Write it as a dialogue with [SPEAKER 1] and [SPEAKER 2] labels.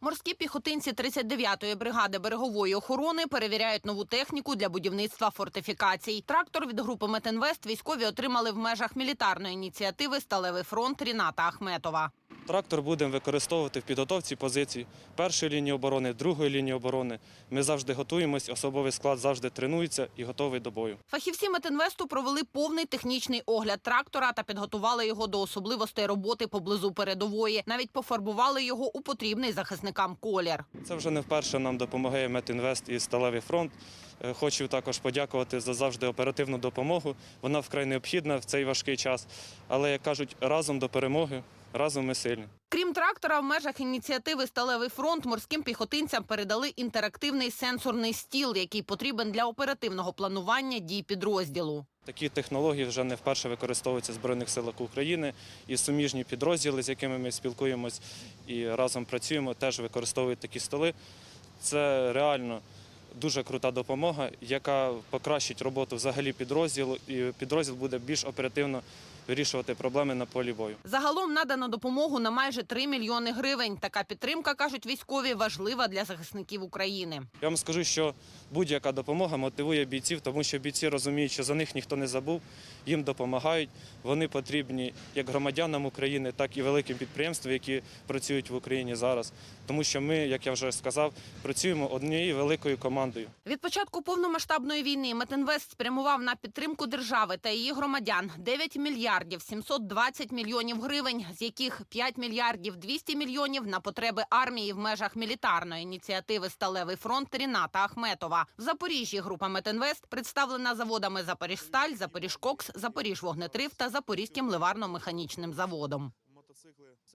[SPEAKER 1] Морські піхотинці 39-ї бригади берегової охорони перевіряють нову техніку для будівництва фортифікацій. Трактор від групи Метинвест військові отримали в межах мілітарної ініціативи Сталевий фронт Ріната Ахметова.
[SPEAKER 2] Трактор будемо використовувати в підготовці позицій першої лінії оборони, другої лінії оборони. Ми завжди готуємось, особовий склад завжди тренується і готовий до бою.
[SPEAKER 1] Фахівці Метинвесту провели повний технічний огляд трактора та підготували його до особливостей роботи поблизу передової. Навіть пофарбували його у потрібний захисникам колір.
[SPEAKER 2] Це вже не вперше нам допомагає Метінвест і Сталевий фронт. Е, Хочу також подякувати за завжди оперативну допомогу. Вона вкрай необхідна в цей важкий час. Але як кажуть, разом до перемоги, разом ми сильні.
[SPEAKER 1] Крім трактора, в межах ініціативи Сталевий фронт морським піхотинцям передали інтерактивний сенсорний стіл, який потрібен для оперативного планування дій підрозділу.
[SPEAKER 2] Такі технології вже не вперше використовуються в Збройних силах України. І суміжні підрозділи, з якими ми спілкуємось і разом працюємо, теж використовують такі столи. Це реально дуже крута допомога, яка покращить роботу взагалі підрозділу, і підрозділ буде більш оперативно вирішувати проблеми на полі бою.
[SPEAKER 1] Загалом надано допомогу на майже 3 мільйони гривень. Така підтримка, кажуть військові, важлива для захисників України.
[SPEAKER 2] Я вам скажу, що будь-яка допомога мотивує бійців, тому що бійці розуміють, що за них ніхто не забув, їм допомагають. Вони потрібні як громадянам України, так і великим підприємствам, які працюють в Україні зараз. Тому що ми, як я вже сказав, працюємо однією великою командою.
[SPEAKER 1] Від початку повномасштабної війни Метинвест спрямував на підтримку держави та її громадян 9 мільярдів 720 мільйонів гривень, з яких 5 мільярдів 200 мільйонів на потреби армії в межах мілітарної ініціативи Сталевий фронт Ріната Ахметова. В Запоріжжі група Метинвест представлена заводами Запоріжсталь, Запоріжкокс, Запоріжвогнетрив та Запорізьким ливарно-механічним заводом.